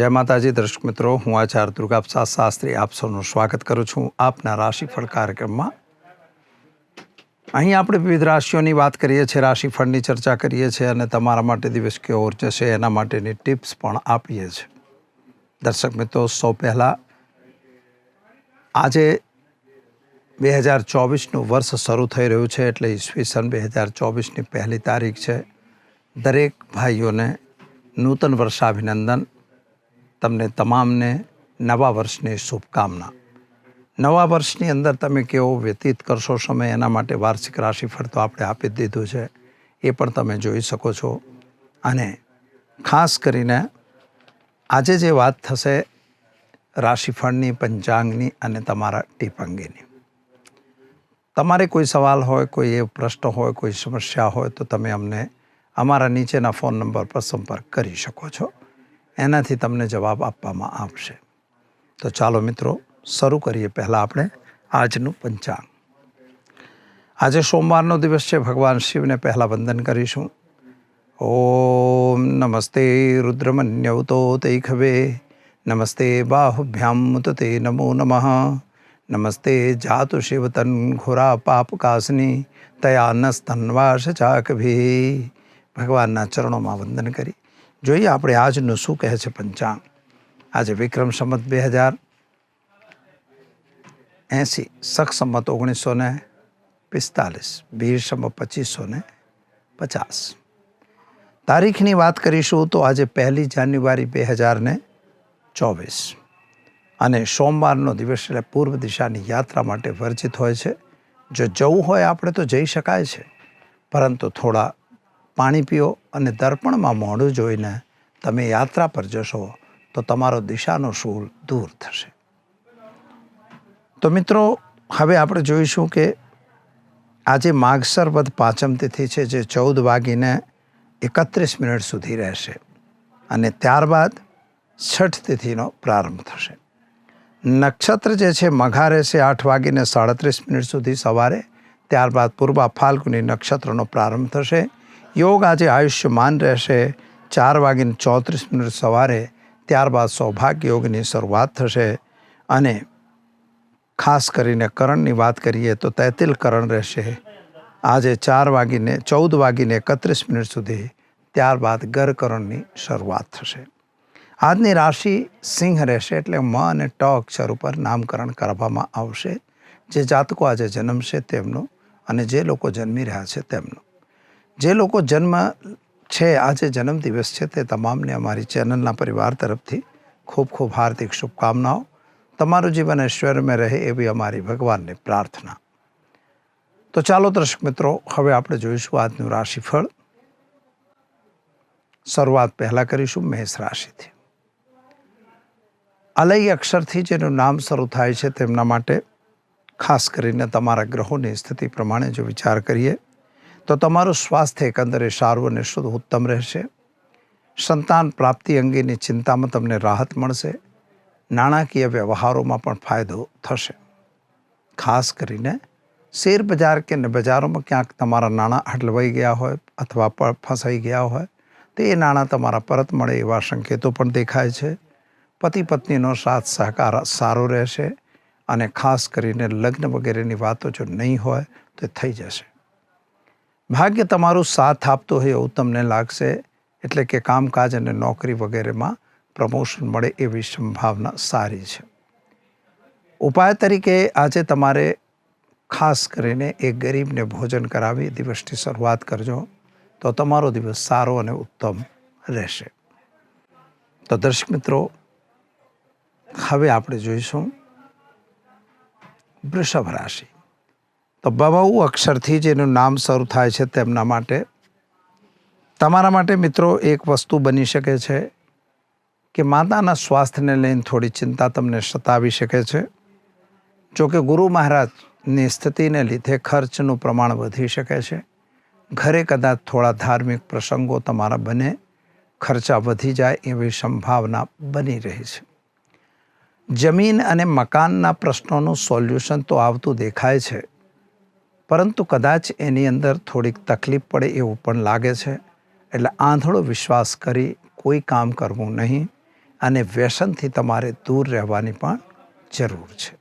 જય માતાજી, દર્શક મિત્રો, હું આચાર્ય દુર્ગાપ્રસાદ શાસ્ત્રી આપ સૌનું સ્વાગત કરું છું આપના રાશિફળ કાર્યક્રમમાં. અહીં આપણે વિવિધ રાશિઓની વાત કરીએ છીએ, રાશિફળની ચર્ચા કરીએ છીએ અને તમારા માટે દિવસ કેવો જશે એના માટેની ટિપ્સ પણ આપીએ છીએ. દર્શક મિત્રો, સૌ પહેલાં આજે બે હજાર ચોવીસનું વર્ષ શરૂ થઈ રહ્યું છે, એટલે ઈસવીસન બે હજાર ચોવીસની પહેલી તારીખ છે. દરેક ભાઈઓને નૂતન વર્ષાભિનંદન તમને તમામને નવા વર્ષની શુભકામના. નવા વર્ષની અંદર તમે કેવો વ્યતીત કરશો સમય, એના માટે વાર્ષિક રાશિફળ તો આપણે આપી દીધું છે. એ પણ તમે જોઈ શકો છો. અને ખાસ કરીને આજે જે વાત થશે રાશિફળની, પંચાંગની અને તમારા ટીપ અંગેની તમારે કોઈ સવાલ હોય, કોઈ એ પ્રશ્ન હોય, કોઈ સમસ્યા હોય તો તમે અમને અમારા નીચેના ફોન નંબર પર સંપર્ક કરી શકો છો. એનાથી તમને જવાબ આપવામાં આવશે. તો ચાલો મિત્રો, શરૂ કરીએ પહેલાં આપણે આજનું પંચાંગ. આજે સોમવારનો દિવસ છે, ભગવાન શિવને પહેલાં વંદન કરીશું. ઓમ નમસ્તે રુદ્રમન્યવતો તૈખવે નમસ્તે બાહુભ્યામ તે નમો નમઃ. નમસ્તે જાતુ શિવતન ઘોરા પાપકાસની તયા નસ્તન્વાસ ચાકભી. ભગવાનના ચરણોમાં વંદન કરી. જોઈએ આપણે આજનું શું કહે છે પંચાંગ. આજે વિક્રમ સંમત બે હજાર એંસી સખ સંમત ઓગણીસો ને પિસ્તાલીસ બીર સંમત પચીસો ને પચાસ. તારીખની વાત કરીશું તો આજે પહેલી જાન્યુઆરી બે હજાર ને ચોવીસ. અને સોમવારનો દિવસ એટલે પૂર્વ દિશાની યાત્રા માટે વર્જિત હોય છે. જો જવું હોય આપણે તો જઈ શકાય છે. પરંતુ થોડા પાણી પીઓ અને દર્પણમાં મોઢું જોઈને તમે યાત્રા પર જશો, તો તમારો દિશાનો શૂલ દૂર થશે. તો મિત્રો, હવે આપણે જોઈશું કે આજે માગસર વધ પાંચમ તિથિ છે, જે ચૌદ વાગીને એકત્રીસ મિનિટ સુધી રહેશે અને ત્યારબાદ છઠ તિથિનો પ્રારંભ થશે. નક્ષત્ર જે છે, મઘા રહેશે આઠ વાગીને સાડત્રીસ મિનિટ સુધી સવારે, ત્યારબાદ પૂર્વા ફાલ્ગુની નક્ષત્રનો પ્રારંભ થશે યોગ આજે આયુષ્યમાન રહેશે. ચાર વાગીને ચોત્રીસ મિનિટ સવારે ત્યારબાદ સૌભાગ્ય યોગની શરૂઆત થશે. અને ખાસ કરીને કરણની વાત કરીએ તો તૈતિલ કરણ રહેશે. આજે ચાર વાગીને, ચૌદ વાગીને એકત્રીસ મિનિટ સુધી ત્યારબાદ ગરકરણની શરૂઆત થશે. આજની રાશિ સિંહ રહેશે એટલે મ અને ટ અક્ષર ઉપર નામકરણ કરવામાં આવશે. જે જાતકો આજે જન્મશે તેમનું અને જે લોકો જન્મી રહ્યા છે તેમનું. જે લોકો જન્મ છે, આજે જન્મદિવસ છે, તે તમામને અમારી ચેનલના પરિવાર તરફથી ખૂબ ખૂબ હાર્દિક શુભકામનાઓ. તમારું જીવન ઐશ્વર્યમાં રહે એવી અમારી ભગવાનની પ્રાર્થના. તો ચાલો દર્શક મિત્રો, હવે આપણે જોઈશું આજનું રાશિફળ. શરૂઆત પહેલાં કરીશું મેષ રાશિથી. અલય અક્ષરથી જેનું નામ શરૂ થાય છે, તેમના માટે ખાસ કરીને તમારા ગ્રહોની સ્થિતિ પ્રમાણે જો વિચાર કરીએ તો તમારું સ્વાસ્થ્ય એકંદરે સારું અને શુદ્ધ ઉત્તમ રહેશે. સંતાન પ્રાપ્તિ અંગેની ચિંતામાં તમને રાહત મળશે. નાણાકીય વ્યવહારોમાં પણ ફાયદો થશે. ખાસ કરીને શેર બજાર કે બજારોમાં ક્યાંક તમારા નાણાં હટલવાઈ ગયા હોય અથવા ફસાઈ ગયા હોય, તો એ નાણાં તમારા પરત મળે એવા સંકેતો પણ દેખાય છે. પતિ પત્નીનો સાથ સહકાર સારો રહેશે અને ખાસ કરીને લગ્ન વગેરેની વાતો જો નહીં હોય, તો થઈ જશે. ભાગ્ય તમારો સાથ આપતો હોય એવું તમને લાગશે, એટલે કે કામકાજ અને નોકરી વગેરેમાં પ્રમોશન મળે એવી સંભાવના સારી છે. ઉપાય તરીકે આજે તમારે ખાસ કરીને એક ગરીબને ભોજન કરાવી દિવસની શરૂઆત કરજો, તો તમારો દિવસ સારો અને ઉત્તમ રહેશે. તો દર્શક મિત્રો, હવે આપણે જોઈશું વૃષભ રાશિ. તો બહુ અક્ષરથી જેનું નામ શરૂ થાય છે તેમના માટે. તમારા માટે મિત્રો એક વસ્તુ બની શકે છે કે માતાના સ્વાસ્થ્યને લઈને થોડી ચિંતા તમને સતાવી શકે છે. જો કે ગુરુ મહારાજની સ્થિતિને લીધે ખર્ચનું પ્રમાણ વધી શકે છે. ઘરે કદાચ થોડા ધાર્મિક પ્રસંગો તમારા બને, ખર્ચા વધી જાય એવી સંભાવના બની રહી છે. જમીન અને મકાનના પ્રશ્નોનું સોલ્યુશન તો આવતું દેખાય છે. પરંતુ કદાચ એની અંદર થોડીક તકલીફ પડે એવું પણ લાગે છે. એટલે આંધળો વિશ્વાસ કરી કોઈ કામ કરવું નહીં અને વ્યસનથી તમારે દૂર રહેવાની પણ જરૂર છે.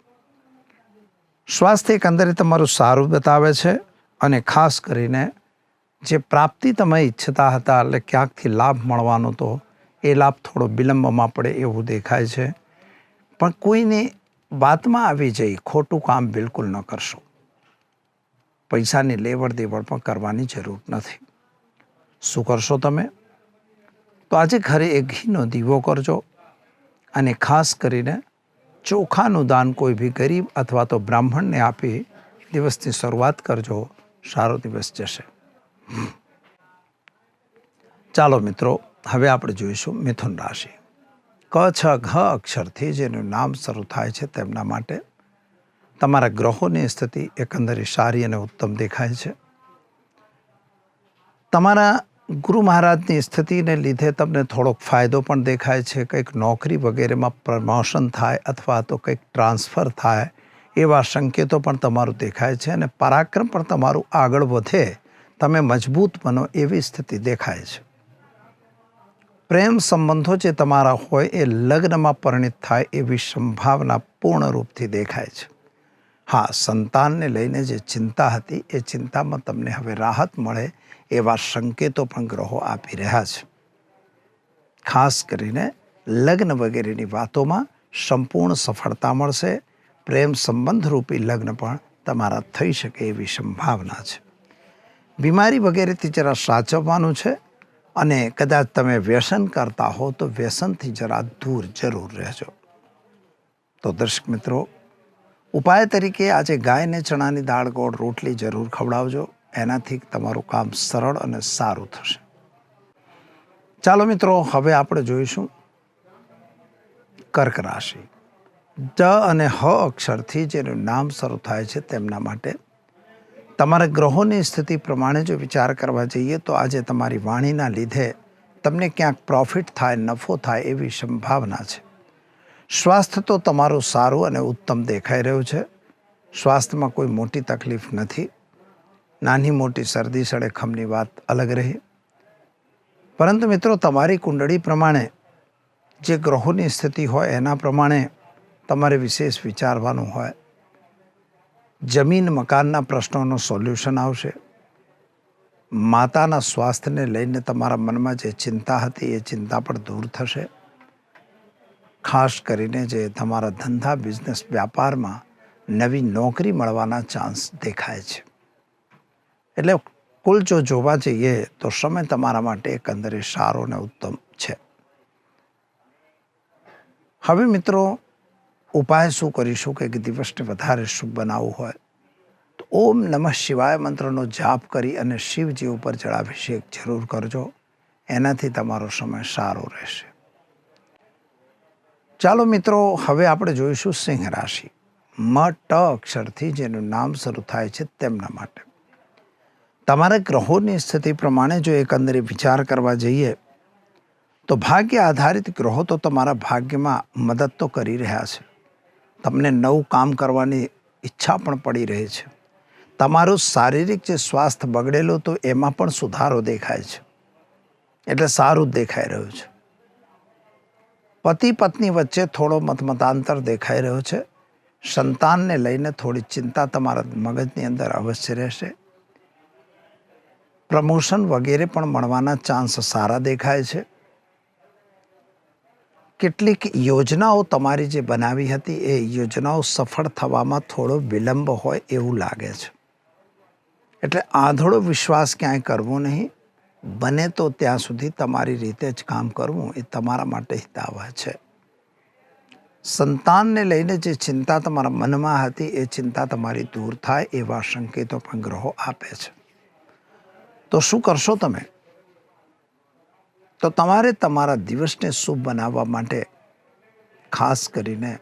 સ્વાસ્થ્ય એકંદરે તમારું સારું બતાવે છે અને ખાસ કરીને જે પ્રાપ્તિ તમે ઈચ્છતા હતા એટલે ક્યાંકથી લાભ મળવાનો તો એ લાભ થોડો વિલંબમાં પડે એવું દેખાય છે. પણ કોઈની વાતમાં આવી જઈ ખોટું કામ બિલકુલ ન કરશો. પૈસાની લેવડ દેવડ પણ કરવાની જરૂર નથી. શું કરશો તમે? તો આજે ઘરે એક ઘીનો દીવો કરજો અને ખાસ કરીને ચોખાનું દાન કોઈ બી ગરીબ અથવા તો બ્રાહ્મણને આપી દિવસની શરૂઆત કરજો. સારો દિવસ જશે. ચાલો મિત્રો, હવે આપણે જોઈશું મિથુન રાશિ. ક, છ, ઘ અક્ષરથી જેનું નામ શરૂ થાય છે તેમના માટે તમારા ગ્રહોની સ્થિતિ એકંદરે સારી અને ઉત્તમ દેખાય છે. તમારા ગુરુ મહારાજની સ્થિતિને લીધે તમને થોડોક ફાયદો પણ દેખાય છે. કંઈક નોકરી વગેરેમાં પ્રમોશન થાય અથવા તો કંઈક ટ્રાન્સફર થાય એવા સંકેતો પણ તમારું દેખાય છે અને પરાક્રમ પણ તમારું આગળ વધે. તમે મજબૂત બનો એવી સ્થિતિ દેખાય છે. પ્રેમ સંબંધો જે તમારા હોય એ લગ્નમાં પરિણિત થાય એવી સંભાવના પૂર્ણ રૂપથી દેખાય છે. હા, સંતાનને લઈને જે ચિંતા હતી, એ ચિંતામાં તમને હવે રાહત મળે એવા સંકેતો પણ ગ્રહો આપી રહ્યા છે. ખાસ કરીને લગ્ન વગેરેની વાતોમાં સંપૂર્ણ સફળતા મળશે, પ્રેમ સંબંધરૂપી લગ્ન પણ તમારા થઈ શકે એવી સંભાવના છે. બીમારી વગેરેથી જરા સાચવવાનું છે અને કદાચ તમે વ્યસન કરતા હો તો વ્યસનથી જરા દૂર જરૂર રહેજો. તો દર્શક મિત્રો ઉપાય તરીકે આજે ગાયને ચણાની દાળ ગોળ રોટલી જરૂર ખવડાવજો. એનાથી તમારું કામ સરળ અને સારું થશે. ચાલો મિત્રો, હવે આપણે જોઈશું કર્ક રાશિ. જ અને હ અક્ષરથી જેનું નામ શરૂ થાય છે તેમના માટે. તમારા ગ્રહોની સ્થિતિ પ્રમાણે જો વિચાર કરવા જઈએ તો આજે તમારી વાણીના લીધે તમને ક્યાંક પ્રોફિટ થાય, નફો થાય એવી સંભાવના છે. સ્વાસ્થ્ય તો તમારું સારું અને ઉત્તમ દેખાઈ રહ્યું છે. સ્વાસ્થ્યમાં કોઈ મોટી તકલીફ નથી. નાની મોટી શરદી સળેખમની વાત અલગ રહી. પરંતુ મિત્રો, તમારી કુંડળી પ્રમાણે જે ગ્રહોની સ્થિતિ હોય એના પ્રમાણે તમારે વિશેષ વિચારવાનું હોય. જમીન મકાનના પ્રશ્નોનું સોલ્યુશન આવશે. માતાના સ્વાસ્થ્યને લઈને તમારા મનમાં જે ચિંતા હતી એ ચિંતા પણ દૂર થશે. ખાસ કરીને જે તમારા ધંધા બિઝનેસ વ્યાપારમાં નવી નોકરી મળવાના ચાન્સ દેખાય છે. એટલે કુલ જો જોવા જઈએ તો સમય તમારા માટે એકંદરે સારો ને ઉત્તમ છે. હવે મિત્રો, ઉપાય શું કરીશું કે દિવસને વધારે શુભ બનાવવું હોય? તો ઓમ નમઃ શિવાય મંત્રનો જાપ કરી અને શિવજી ઉપર જળાભિષેક જરૂર કરજો. એનાથી તમારો સમય સારો રહેશે. ચાલો મિત્રો, હવે આપણે જોઈશું સિંહ રાશિ. મ ટ અક્ષરથી જેનું નામ શરૂ થાય છે તેમના માટે. તમારા ગ્રહોની સ્થિતિ પ્રમાણે જો એકંદરે વિચાર કરવા જઈએ, તો ભાગ્ય આધારિત ગ્રહો તો તમારા ભાગ્યમાં મદદ તો કરી રહ્યા છે. તમને નવું કામ કરવાની ઈચ્છા પણ પડી રહી છે. તમારું શારીરિક જે સ્વાસ્થ્ય બગડેલું તો એમાં પણ સુધારો દેખાય છે. એટલે સારું જ દેખાઈ રહ્યું છે. પતિ પત્ની વચ્ચે થોડો મતમતાંતર દેખાઈ રહ્યો છે. સંતાનને લઈને થોડી ચિંતા તમારા મગજની અંદર અવશ્ય રહેશે. પ્રમોશન વગેરે પણ મળવાના ચાન્સ સારા દેખાય છે. કેટલીક યોજનાઓ તમારી જે બનાવી હતી, એ યોજનાઓ સફળ થવામાં થોડો વિલંબ હોય એવું લાગે છે. એટલે આંધળો વિશ્વાસ ક્યાંય કરવો નહીં. બને તો ત્યાં સુધી તમારી રીતે જ કામ કરવું એ તમારા માટે હિતાવહ છે. સંતાનને લઈને જે ચિંતા તમારા મનમાં હતી, એ ચિંતા તમારી દૂર થાય એવા સંકેતો પણ ગ્રહો આપે છે. તો શું કરશો તમે? તો તમારે તમારા દિવસને શુભ બનાવવા માટે ખાસ કરીને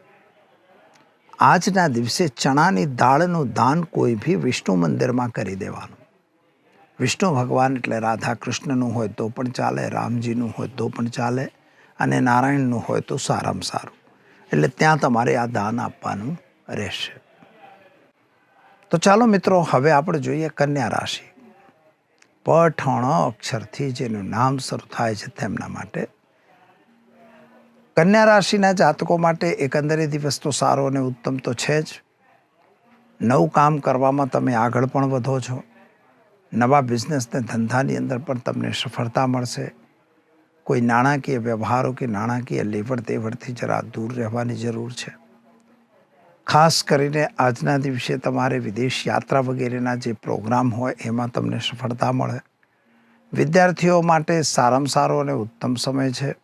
આજના દિવસે ચણાની દાળનું દાન કોઈ બી વિષ્ણુ મંદિરમાં કરી દેવાનું. વિષ્ણુ ભગવાન એટલે રાધા કૃષ્ણનું હોય તો પણ ચાલે, રામજીનું હોય તો પણ ચાલે અને નારાયણનું હોય તો સારામાં સારું. એટલે ત્યાં તમારે આ દાન આપવાનું રહેશે. તો ચાલો મિત્રો, હવે આપણે જોઈએ કન્યા રાશિ. પઠણ અક્ષરથી જેનું નામ શરૂ થાય છે તેમના માટે. કન્યા રાશિના જાતકો માટે એકંદરે દિવસ તો સારો અને ઉત્તમ તો છે જ. નવું કામ કરવામાં તમે આગળ પણ વધો છો. નવા બિઝનેસને ધંધાની અંદર પણ તમને સફળતા મળશે. કોઈ નાણાકીય વ્યવહારો કે નાણાકીય લેવડ દેવડથી જરા દૂર રહેવાની જરૂર છે. ખાસ કરીને આજના દિવસે તમારે વિદેશ યાત્રા વગેરેના જે પ્રોગ્રામ હોય એમાં તમને સફળતા મળે. વિદ્યાર્થીઓ માટે સારામાં સારો અને ઉત્તમ સમય છે.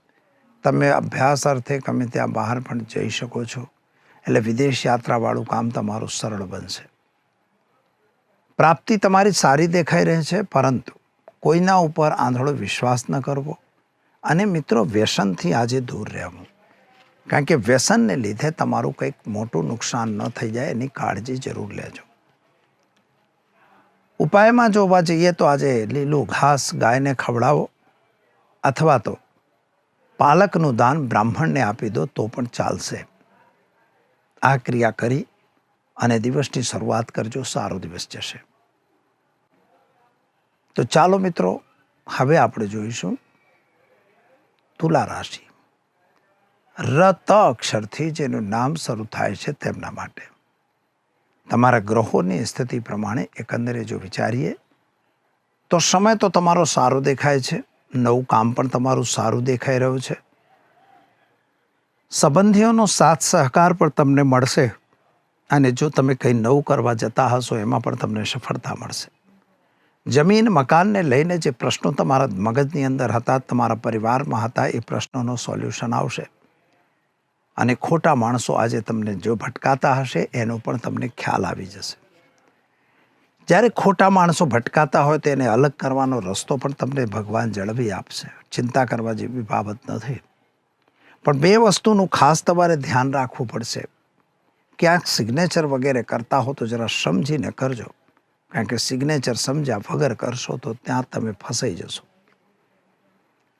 તમે અભ્યાસ અર્થે ગમે ત્યાં બહાર પણ જઈ શકો છો. એટલે વિદેશ યાત્રાવાળું કામ તમારું સરળ બનશે. પ્રાપ્તિ તમારી સારી દેખાઈ રહી છે, પરંતુ કોઈના ઉપર આંધળો વિશ્વાસ ન કરવો. અને મિત્રો, વ્યસનથી આજે દૂર રહેવું. કારણ કે વ્યસનને લીધે તમારું કંઈક મોટું નુકસાન ન થઈ જાય, એની કાળજી જરૂર લેજો. ઉપાયમાં જોવા જઈએ તો આજે લીલું ઘાસ ગાયને ખવડાવો, અથવા તો પાલકનું દાન બ્રાહ્મણને આપી દો તો પણ ચાલશે. આ ક્રિયા કરી અને દિવસની શરૂઆત કરજો. સારો દિવસ જશે. તો ચાલો મિત્રો, હવે આપણે જોઈશું તુલા રાશિ. રત અક્ષરથી જેનું નામ શરૂ થાય છે તેમના માટે. તમારા ગ્રહોની સ્થિતિ પ્રમાણે એકંદરે જો વિચારીએ, તો સમય તો તમારો સારો દેખાય છે. નવું કામ પણ તમારું સારું દેખાઈ રહ્યું છે. સંબંધીઓનો સાથ સહકાર પણ તમને મળશે. અને જો તમે કંઈ નવું કરવા જતા હશો, એમાં પણ તમને સફળતા મળશે. જમીન, મકાનને લઈને જે પ્રશ્નો તમારા મગજની અંદર હતા, તમારા પરિવારમાં હતા, એ પ્રશ્નોનો સોલ્યુશન આવશે. અને ખોટા માણસો આજે તમને જો ભટકાતા હશે, એનો પણ તમને ખ્યાલ આવી જશે. જ્યારે ખોટા માણસો ભટકાતા હોય તેને અલગ કરવાનો રસ્તો પણ તમને ભગવાન જળવી આપશે. ચિંતા કરવા જેવી બાબત નથી પણ બે વસ્તુનું ખાસ તમારે ધ્યાન રાખવું પડશે. ક્યાંક સિગ્નેચર વગેરે કરતા હો તો જરા સમજીને કરજો. કારણ કે સિગ્નેચર સમજ્યા વગર કરશો તો ત્યાં તમે ફસાઈ જશો.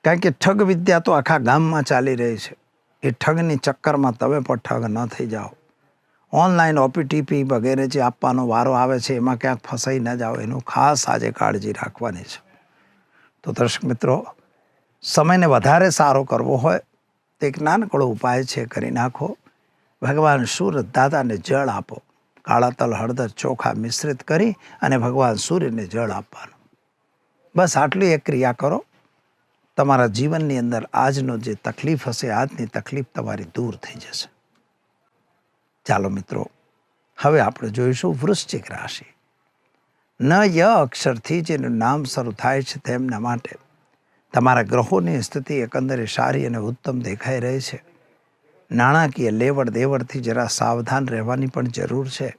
કારણ કે ઠગ વિદ્યા તો આખા ગામમાં ચાલી રહી છે. એ ઠગની ચક્કરમાં તમે પણ ઠગ ન થઈ જાઓ. ઓનલાઈન ઓપીટીપી વગેરે જે આપવાનો વારો આવે છે, એમાં ક્યાંક ફસાઈ ન જાઓ. એનું ખાસ આજે કાળજી રાખવાની છે. તો દર્શક મિત્રો, સમયને વધારે સારો કરવો હોય તો એક નાનકડો ઉપાય છે, કરી નાખો. ભગવાન સૂરજ દાદાને જળ આપો. કાળા તલ હળદર, ચોખા મિશ્રિત કરી અને ભગવાન સૂર્યને જળ આપવાનું. બસ આટલી એક ક્રિયા કરો. તમારા જીવનની અંદર આજનો જે તકલીફ હશે, આજની તકલીફ તમારી દૂર થઈ જશે. ચાલો મિત્રો, હવે આપણે જોઈશું વૃશ્ચિક રાશિ. ન ય અક્ષરથી જેનું નામ શરૂ થાય છે તેમના માટે. તમારા ગ્રહોની સ્થિતિ એકંદરે સારી અને ઉત્તમ દેખાઈ રહી છે. નાણાકીય લેવડ દેવડથી જરા સાવધાન રહેવાની પણ જરૂર છે.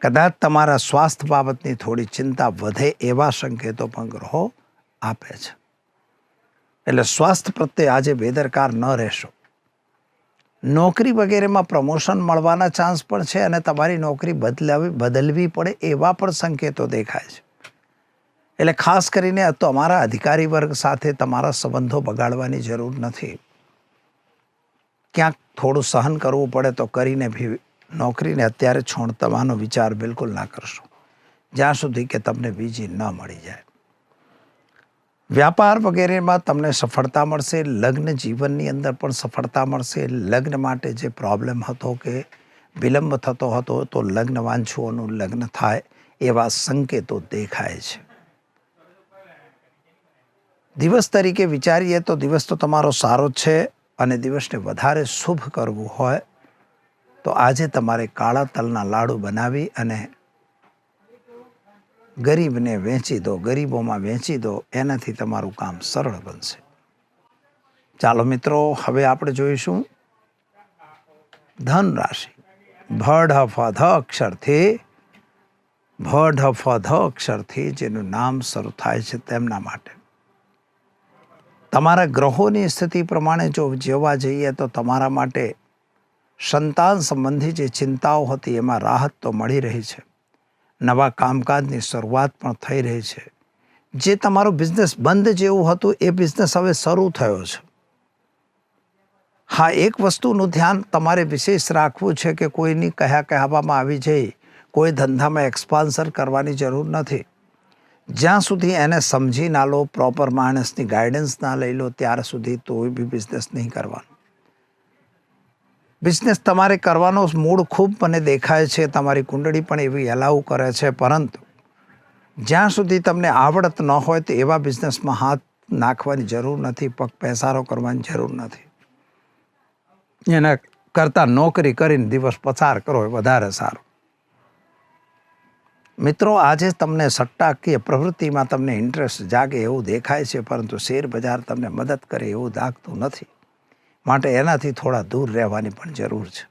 કદાચ તમારા સ્વાસ્થ્ય બાબતની થોડી ચિંતા વધે એવા સંકેતો પણ ગ્રહો આપે છે. એટલે સ્વાસ્થ્ય પ્રત્યે આજે બેદરકાર ન રહેશો. નોકરી વગેરેમાં પ્રમોશન મળવાના ચાન્સ પણ છે અને તમારી નોકરી બદલાવી, બદલવી પડે એવા પણ સંકેતો દેખાય છે. એટલે ખાસ કરીને તમારા અધિકારી વર્ગ સાથે તમારા સંબંધો બગાડવાની જરૂર નથી. ક્યાંક થોડું સહન કરવું પડે તો કરીને બી નોકરીને અત્યારે છોડતવાનો વિચાર બિલકુલ ના કરશો. જ્યાં સુધી કે તમને બીજી ન મળી જાય. વ્યાપાર વગેરેમાં તમને સફળતા મળશે, લગ્ન જીવનની અંદર પણ સફળતા મળશે. લગ્ન માટે જે પ્રોબ્લેમ હતો કે વિલંબ થતો હતો તો લગ્ન વાંછુઓનું લગ્ન થાય એવા સંકેતો દેખાય છે. દિવસ તરીકે વિચારીએ તો દિવસ તો તમારો સારો છે. અને દિવસને વધારે શુભ કરવું હોય, તો આજે તમારે કાળા તલના લાડુ બનાવી અને ગરીબને વેચી દો, ગરીબોમાં વેચી દો, એનાથી તમારું કામ સરળ બનશે. ચાલો મિત્રો, હવે આપણે જોઈશું ધન રાશિ ભઢ ફ અક્ષરથી ભઢ ફ ધ અક્ષરથી જેનું નામ શરૂ થાય છે તેમના માટે. તમારા ગ્રહોની સ્થિતિ પ્રમાણે જો જોવા જઈએ તો તમારા માટે સંતાન સંબંધી જે ચિંતાઓ હતી એમાં રાહત તો મળી રહી છે. નવા કામકાજની શરૂઆત પણ થઈ રહી છે. જે તમારો બિઝનેસ બંધ જેવું હતું એ બિઝનેસ હવે શરૂ થયો છે. હા, એક વસ્તુનું ધ્યાન તમારે વિશેષ રાખવું છે કે કોઈની કહ્યા કહેવામાં આવી જઈ, કોઈ ધંધામાં એક્સપાન્સર કરવાની જરૂર નથી. જ્યાં સુધી એને સમજી ના લો પ્રોપર માણસની ગાઈડન્સ ના લઈ લો, ત્યાર સુધી તોય બી બિઝનેસ નહીં કરવાનો. બિઝનેસ તમારે કરવાનો મૂડ ખૂબ મને દેખાય છે, તમારી કુંડળી પણ એવી એલાવ કરે છે, પરંતુ જ્યાં સુધી તમને આવડત ન હોય તો એવા બિઝનેસમાં હાથ નાખવાની જરૂર નથી, પગ પેસારો કરવાની જરૂર નથી. એના કરતાં નોકરી કરીને દિવસ પસાર કરો એ વધારે સારું. મિત્રો, આજે તમને સટ્ટાકીય પ્રવૃત્તિમાં તમને ઇન્ટરેસ્ટ જાગે એવું દેખાય છે, પરંતુ શેર બજાર તમને મદદ કરે એવું લાગતું નથી. માટે એનાથી થોડા દૂર રહેવાની પણ જરૂર છે.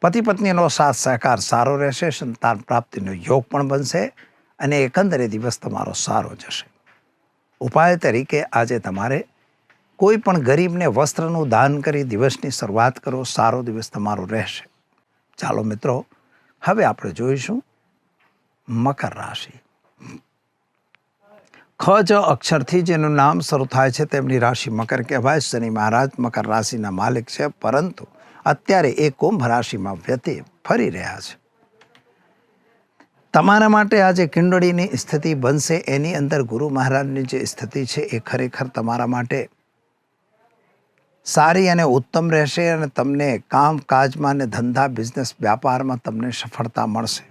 પતિ પત્નીનો સાથ સહકાર સારો રહેશે, સંતાન પ્રાપ્તિનો યોગ પણ બનશે અને એકંદરે દિવસ તમારો સારો જશે. ઉપાય તરીકે આજે તમારે કોઈ પણ ગરીબને વસ્ત્રનું દાન કરી દિવસની શરૂઆત કરો, સારો દિવસ તમારો રહેશે. ચાલો મિત્રો, હવે આપણે જોઈશું મકર રાશિ. ખ જ અક્ષરથી જેનું નામ શરૂ થાય છે તેમની રાશિ મકર કહેવાય. શનિ મહારાજ મકર રાશિના માલિક છે, પરંતુ અત્યારે એ કુંભ રાશિમાં વ્યતિ ફરી રહ્યા છે. તમારા માટે આજે કિંડળીની સ્થિતિ બનશે. એની અંદર ગુરુ મહારાજની જે સ્થિતિ છે એ ખરેખર તમારા માટે સારી અને ઉત્તમ રહેશે અને તમને કામકાજમાં અને ધંધા, બિઝનેસ, વ્યાપારમાં તમને સફળતા મળશે.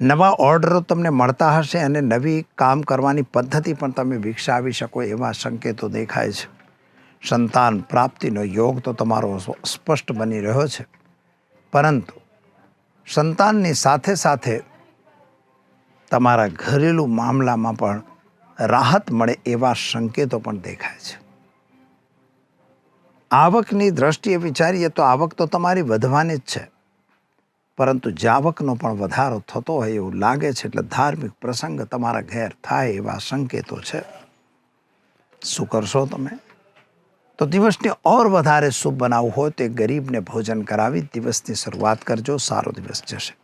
નવા ઓર્ડરો તમને મળતા હશે અને નવી કામ કરવાની પદ્ધતિ પણ તમે વિકસાવી શકો એવા સંકેતો દેખાય છે. સંતાન પ્રાપ્તિનો યોગ તો તમારો સ્પષ્ટ બની રહ્યો છે. પરંતુ સંતાનની સાથે સાથે તમારા ઘરેલું મામલામાં પણ રાહત મળે એવા સંકેતો પણ દેખાય છે. આવકની દ્રષ્ટિએ વિચારીએ તો આવક તો તમારી વધવાની જ છે. પરંતુ જાવકનો પણ વધારો થતો હોય એવું લાગે છે એટલે ધાર્મિક પ્રસંગ તમારા ઘેર થાય એવા સંકેતો છે. શું કરશો તમે? તો દિવસને ઓર વધારે શુભ બનાવવું હોય તો ગરીબને ભોજન કરાવી દિવસની શરૂઆત કરજો, સારો દિવસ જશે.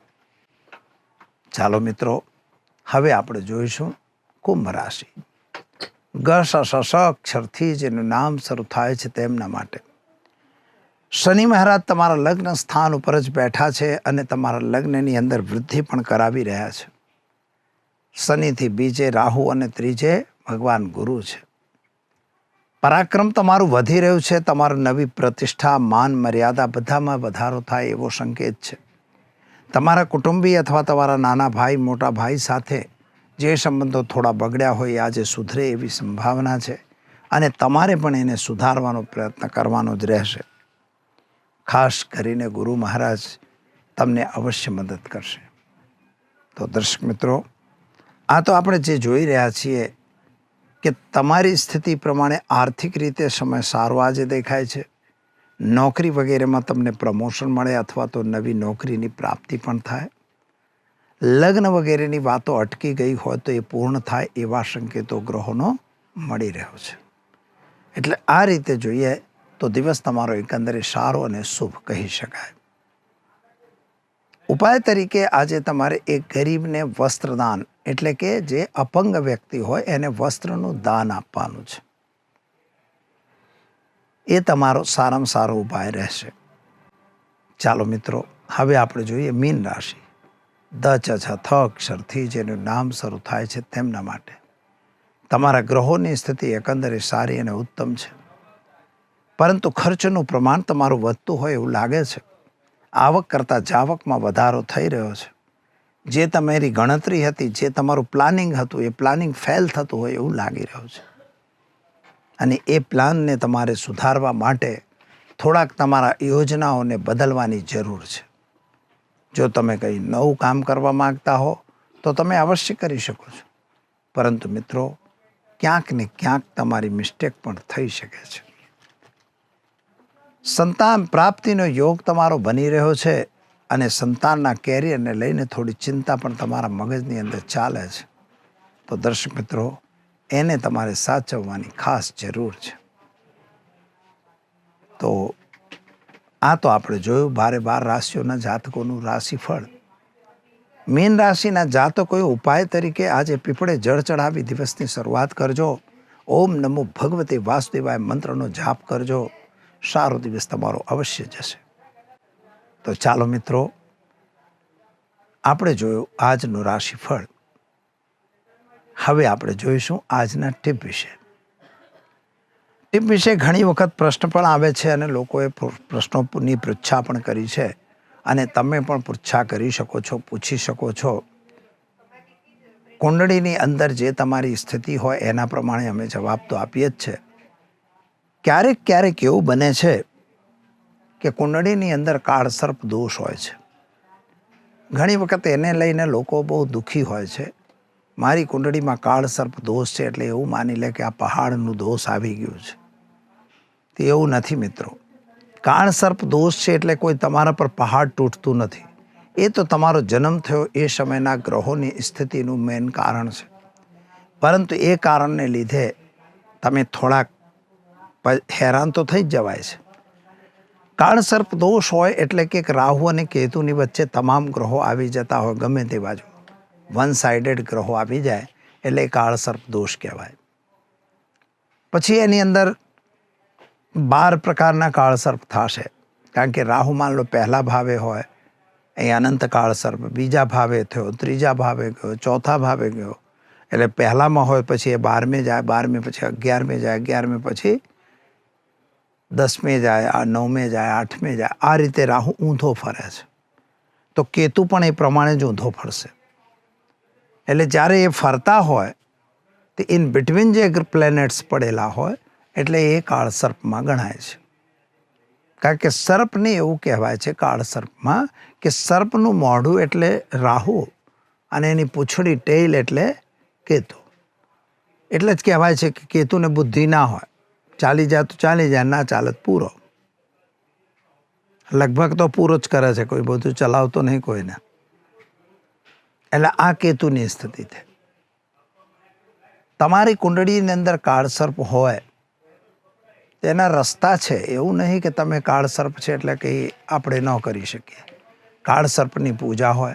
ચાલો મિત્રો, હવે આપણે જોઈશું કુંભ રાશિ. ગ સ અક્ષરથી જેનું નામ શરૂ થાય છે તેમના માટે. શનિ મહારાજ તમારા લગ્ન સ્થાન ઉપર જ બેઠા છે અને તમારા લગ્નની અંદર વૃદ્ધિ પણ કરાવી રહ્યા છે. શનિથી બીજે રાહુ અને ત્રીજે ભગવાન ગુરુ છે. પરાક્રમ તમારું વધી રહ્યું છે, તમારું નવી પ્રતિષ્ઠા, માન, મર્યાદા બધામાં વધારો થાય એવો સંકેત છે. તમારા કુટુંબી અથવા તમારા નાના ભાઈ, મોટા ભાઈ સાથે જે સંબંધો થોડા બગડ્યા હોય આજે સુધરે એવી સંભાવના છે અને તમારે પણ એને સુધારવાનો પ્રયત્ન કરવાનો જ રહેશે. ખાસ કરીને ગુરુ મહારાજ તમને અવશ્ય મદદ કરશે. તો દર્શક મિત્રો, આ તો આપણે જે જોઈ રહ્યા છીએ કે તમારી સ્થિતિ પ્રમાણે આર્થિક રીતે સમય સારો આજે દેખાય છે. નોકરી વગેરેમાં તમને પ્રમોશન મળે અથવા તો નવી નોકરીની પ્રાપ્તિ પણ થાય. લગ્ન વગેરેની વાતો અટકી ગઈ હોય તો એ પૂર્ણ થાય એવા સંકેતો ગ્રહોનો મળી રહ્યો છે. એટલે આ રીતે જોઈએ તો દિવસ તમારો એકંદરે સારો અને શુભ કહી શકાય. ઉપાય તરીકે આજે તમારે એક ગરીબને વસ્ત્રદાન એટલે કે જે અપંગ વ્યક્તિ હોય એને વસ્ત્રનું દાન આપવાનું છે. એ તમારો સારામાં સારો ઉપાય રહેશે. ચાલો મિત્રો, હવે આપણે જોઈએ મીન રાશિ. દ છ થ અક્ષરથી જેનું નામ શરૂ થાય છે તેમના માટે. તમારા ગ્રહોની સ્થિતિ એકંદરે સારી અને ઉત્તમ છે. પરંતુ ખર્ચનું પ્રમાણ તમારું વધતું હોય એવું લાગે છે. આવક કરતાં જાવકમાં વધારો થઈ રહ્યો છે. જે તમારી ગણતરી હતી, જે તમારું પ્લાનિંગ હતું, એ પ્લાનિંગ ફેલ થતું હોય એવું લાગી રહ્યું છે. અને એ પ્લાનને તમારે સુધારવા માટે થોડાક તમારા યોજનાઓને બદલવાની જરૂર છે. જો તમે કંઈ નવું કામ કરવા માગતા હો, તો તમે અવશ્ય કરી શકો છો. પરંતુ મિત્રો, ક્યાંક ને ક્યાંક તમારી મિસ્ટેક પણ થઈ શકે છે. સંતાન પ્રાપ્તિનો યોગ તમારો બની રહ્યો છે અને સંતાનના કેરિયરને લઈને થોડી ચિંતા પણ તમારા મગજની અંદર ચાલે છે. તો દર્શક મિત્રો, એને તમારે સાચવવાની ખાસ જરૂર છે. તો આ તો આપણે જોયું, ભારે બાર રાશિઓના જાતકોનું રાશિફળ. મીન રાશિના જાતકોએ ઉપાય તરીકે આજે પીપળે જળ ચડાવી દિવસની શરૂઆત કરજો. ઓમ નમો ભગવતે વાસુદેવાય મંત્રનો જાપ કરજો. સારો દિવસ તમારો અવશ્ય જશે. તો ચાલો મિત્રો, આપણે જોયું આજનું રાશિફળ. હવે આપણે જોઈશું આજના ટીપ વિશે. ટીપ વિશે ઘણી વખત પ્રશ્ન પણ આવે છે અને લોકોએ પ્રશ્નોની પૃચ્છા પણ કરી છે. અને તમે પણ પૃચ્છા કરી શકો છો, પૂછી શકો છો. કુંડળીની અંદર જે તમારી સ્થિતિ હોય એના પ્રમાણે અમે જવાબ તો આપીએ જ છે. ક્યારેક ક્યારેક એવું બને છે કે કુંડળીની અંદર કાળસર્પ દોષ હોય છે. ઘણી વખત એને લઈને લોકો બહુ દુઃખી હોય છે. મારી કુંડળીમાં કાળસર્પ દોષ છે એટલે એવું માની લે કે આ પહાડનું દોષ આવી ગયું છે. તે એવું નથી મિત્રો. કાળસર્પ દોષ છે એટલે કોઈ તમારા પર પહાડ તૂટતું નથી. એ તો તમારો જન્મ થયો એ સમયના ગ્રહોની સ્થિતિનું મેન કારણ છે. પરંતુ એ કારણને લીધે તમે થોડાક હેરાન તો થઈ જ જવાય છે. કાળસર્પ દોષ હોય એટલે કે રાહુ અને કેતુની વચ્ચે તમામ ગ્રહો આવી જતા હોય, ગમે તે બાજુ. વન સાઇડેડ ગ્રહો આવી જાય એટલે કાળસર્પ દોષ કહેવાય. પછી એની અંદર બાર પ્રકારના કાળસર્પ થશે. કારણ કે રાહુ માન લો પહેલા ભાવે હોય, એ અનંત કાળસર્પ, બીજા ભાવે થયો, ત્રીજા ભાવે ગયો, ચોથા ભાવે ગયો. એટલે પહેલામાં હોય પછી એ બારમે જાય, બારમે પછી અગિયારમે જાય, અગિયારમે પછી દસમે જાય, આ નવમે જાય, આઠમે જાય, આ રીતે રાહુ ઊંધો ફરે છે. તો કેતુ પણ એ પ્રમાણે જ ઊંધો ફરશે. એટલે જ્યારે એ ફરતા હોય, તો ઇન બિટવીન જે પ્લેનેટ્સ પડેલા હોય, એટલે એ કાળ સર્પમાં ગણાય છે. કારણ કે સર્પને એવું કહેવાય છે કાળ સર્પમાં કે સર્પનું મોઢું એટલે રાહુ અને એની પૂંછડી ટેઇલ એટલે કેતુ. એટલે જ કહેવાય છે કે કેતુને બુદ્ધિ ના હોય. ચાલી જાય તો ચાલી જાય, ના ચાલે તો પૂરો. લગભગ તો પૂરો જ કરે છે કોઈ, બધું ચલાવતો નહીં કોઈને. એટલે આ કેતુની સ્થિતિ છે. તમારી કુંડળીની અંદર કાળસર્પ હોય, તેના રસ્તા છે. એવું નહીં કે તમે કાળસર્પ છે એટલે કંઈ આપણે ન કરી શકીએ. કાળસર્પની પૂજા હોય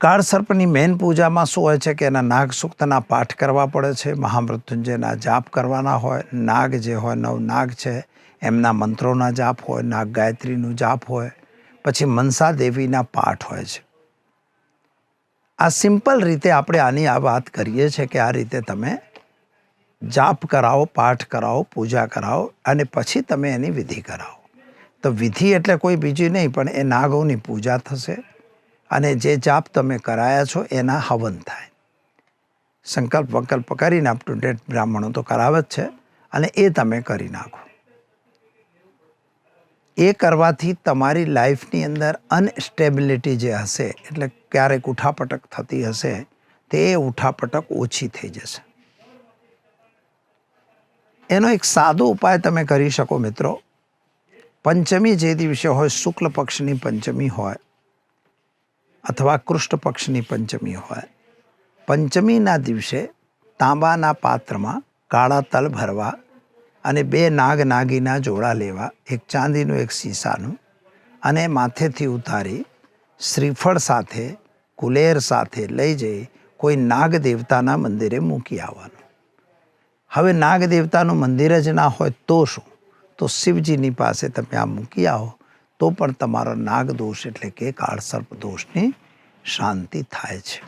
કાળસર્પની મેન પૂજામાં શું હોય છે કે એના નાગ સૂક્તના પાઠ કરવા પડે છે, મહામૃત્યુંજયના જાપ કરવાના હોય, નાગ જે હોય, નવ નાગ છે, એમના મંત્રોના જાપ હોય, નાગ ગાયત્રીનું જાપ હોય, પછી મનસા દેવીના પાઠ હોય છે. આ સિમ્પલ રીતે આપણે આની આ વાત કરીએ છીએ કે આ રીતે તમે જાપ કરાવો, પાઠ કરાવો, પૂજા કરાવો અને પછી તમે એની વિધિ કરાવો. તો વિધિ એટલે કોઈ બીજી નહીં, પણ એ નાગોની પૂજા થશે. અને જે જાપ તમે કરાયા છો એના હવન થાય. સંકલ્પ વંકલ્પ કરીને અપ ટુ ડેટ બ્રાહ્મણો તો કરાવે જ છે અને એ તમે કરી નાખો. એ કરવાથી તમારી લાઈફની અંદર અનસ્ટેબિલિટી જે હશે, એટલે ક્યારેક ઉઠાપટક થતી હશે, તે ઉઠાપટક ઓછી થઈ જશે. એનો એક સાદો ઉપાય તમે કરી શકો મિત્રો. પંચમી જે દિવસે હોય, શુક્લ પક્ષની પંચમી હોય અથવા કૃષ્ણ પક્ષની પંચમી હોય. પંચમીના દિવસે તાંબાના પાત્રમાં કાળા તલ ભરવા અને બે નાગ નાગીના જોડા લેવા, એક ચાંદીનું, એક સીસાનું અને માથેથી ઉતારી શ્રીફળ સાથે, કુલેર સાથે લઈ જઈ કોઈ નાગ દેવતાના મંદિરે મૂકી આવવાનું. હવે નાગ દેવતાનું મંદિર જ ના હોય તો શું? તો શિવજીની પાસે તમે આ મૂકી આવો. તો પણ તમારો નાગ દોષ એટલે કે કાળસર્પ દોષની શાંતિ થાય છે.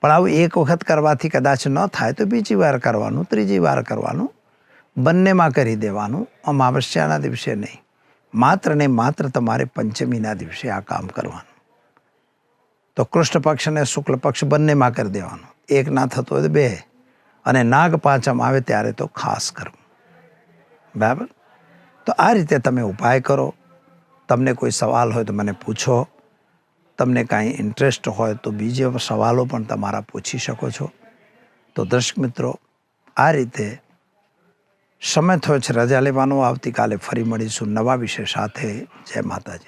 પણ આવું એક વખત કરવાથી કદાચ ન થાય તો બીજી વાર કરવાનું, ત્રીજી વાર કરવાનું, બંનેમાં કરી દેવાનું. અમાવસ્યાના દિવસે નહીં. માત્ર ને માત્ર તમારે પંચમીના દિવસે આ કામ કરવાનું. તો કૃષ્ણ પક્ષ અને શુક્લ પક્ષ બંનેમાં કરી દેવાનું. એક ના થતો હોય તો બે. અને નાગ પાંચમ આવે ત્યારે તો ખાસ કરવું. બરાબર? તો આ રીતે તમે ઉપાય કરો. તમને કોઈ સવાલ હોય તો મને પૂછો. તમને કાંઈ ઇન્ટરેસ્ટ હોય તો બીજે સવાલો પણ તમારા પૂછી શકો છો. તો દર્શક મિત્રો, આ રીતે સમય થયો છે. રજા લેવાનો. આવતીકાલે ફરી મળીશું નવા વિષય સાથે. જય માતાજી.